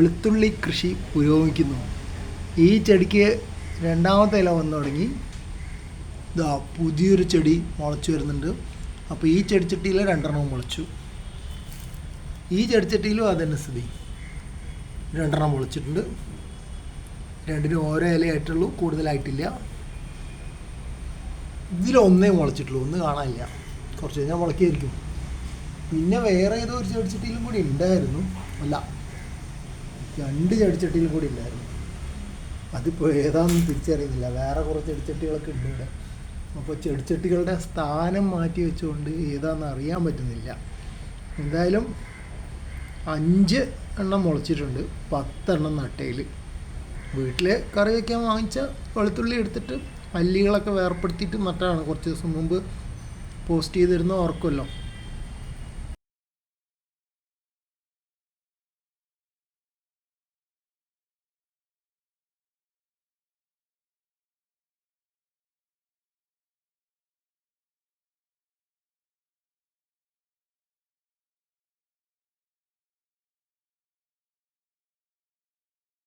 വെളുത്തുള്ളി കൃഷി പുരോഗമിക്കുന്നു. ഈ ചെടിക്ക് രണ്ടാമത്തെ ഇല വന്നു തുടങ്ങി. ഇതാ പുതിയൊരു ചെടി മുളച്ചു വരുന്നുണ്ട്. അപ്പോൾ ഈ ചെടിച്ചട്ടിയിൽ രണ്ടെണ്ണം മുളച്ചു. ഈ ചെടിച്ചട്ടിയിലും അതന്നെ സ്ഥിതി. രണ്ടെണ്ണം മുളച്ചിട്ടുണ്ട്. രണ്ടിനും ഓരോ ഇലയായിട്ടുള്ളൂ കൂടുതലായിട്ടില്ല. ഇതിലൊന്നേ മുളച്ചിട്ടുള്ളൂ ഒന്ന് കാണാനില്ല. കുറച്ച് കഴിഞ്ഞാൽ മുളക്കിയായിരിക്കും പിന്നെ വേറെ ഏതോ ഒരു ചെടിച്ചട്ടിയിലും കൂടി ഉണ്ടായിരുന്നു. അല്ല രണ്ട് ചെടിച്ചട്ടിയിലും കൂടി ഇല്ലായിരുന്നു. അതിപ്പോൾ ഏതാണെന്ന് തിരിച്ചറിയുന്നില്ല. വേറെ കുറച്ച് ചെടിച്ചട്ടികളൊക്കെ ഉണ്ട് ഇവിടെ. അപ്പോൾ ചെടിച്ചട്ടികളുടെ സ്ഥാനം മാറ്റി വെച്ചുകൊണ്ട് ഏതാണെന്ന് അറിയാൻ പറ്റുന്നില്ല. എന്തായാലും അഞ്ച് എണ്ണം മുളച്ചിട്ടുണ്ട്. പത്തെണ്ണം നട്ടയിൽ വീട്ടിൽ കറി വയ്ക്കാൻ വാങ്ങിച്ച വെളുത്തുള്ളി എടുത്തിട്ട് അല്ലികളൊക്കെ വേർപ്പെടുത്തിയിട്ട് നട്ടതാണ്. കുറച്ച് ദിവസം മുമ്പ് പോസ്റ്റ് ചെയ്തിരുന്ന ഓർക്കുമല്ലോ